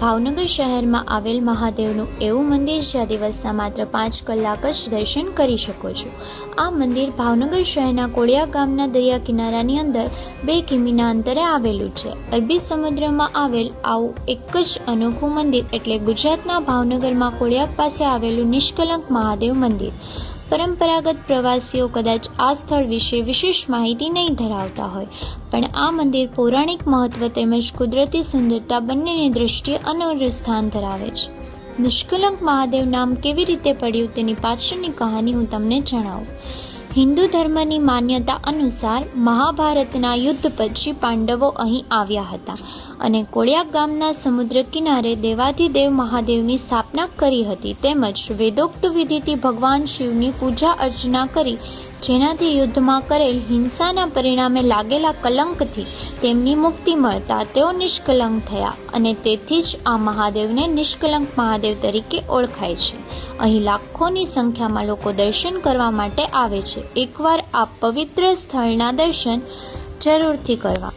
ભાવનગર શહેરમાં આવેલ મહાદેવનું એવું મંદિર જ્યાં દિવસના માત્ર પાંચ કલાક જ દર્શન કરી શકો છો. આ મંદિર ભાવનગર શહેરના કોળિયા ગામના દરિયા કિનારાની અંદર બે કિમીના અંતરે આવેલું છે. અરબી સમુદ્રમાં આવેલ આવું એક જ અનોખું મંદિર એટલે ગુજરાતના ભાવનગરમાં કોળિયાક પાસે આવેલું નિષ્કલંક મહાદેવ મંદિર. પરંપરાગત પ્રવાસીઓ કદાચ આ સ્થળ વિશે વિશેષ માહિતી નહીં ધરાવતા હોય. પણ આ મંદિર પૌરાણિક મહત્વ તેમજ કુદરતી સુંદરતા બંનેની દૃષ્ટિએ અનોરું સ્થાન ધરાવે છે. નિષ્કલંક મહાદેવ નામ કેવી રીતે પડ્યું તેની પાછળની કહાની હું તમને જણાવું. હિન્દુ ધર્મની માન્યતા અનુસાર મહાભારતના યુદ્ધ પછી પાંડવો અહીં આવ્યા હતા અને કોળિયા ગામના સમુદ્ર કિનારે દેવાધિદેવ મહાદેવની સ્થાપના કરી હતી તેમજ વેદોક્ત વિધિથી ભગવાન શિવની પૂજા અર્ચના કરી જેનાથી યુદ્ધમાં કરેલ હિંસાના પરિણામે લાગેલા કલંકથી તેમની મુક્તિ મળતા તેઓ નિષ્કલંક થયા અને તેથી જ આ મહાદેવને નિષ્કલંક મહાદેવ તરીકે ઓળખાય છે. અહીં લાખોની સંખ્યામાં લોકો દર્શન કરવા માટે આવે છે. એકવાર આ પવિત્ર સ્થળના દર્શન જરૂરથી કરવા.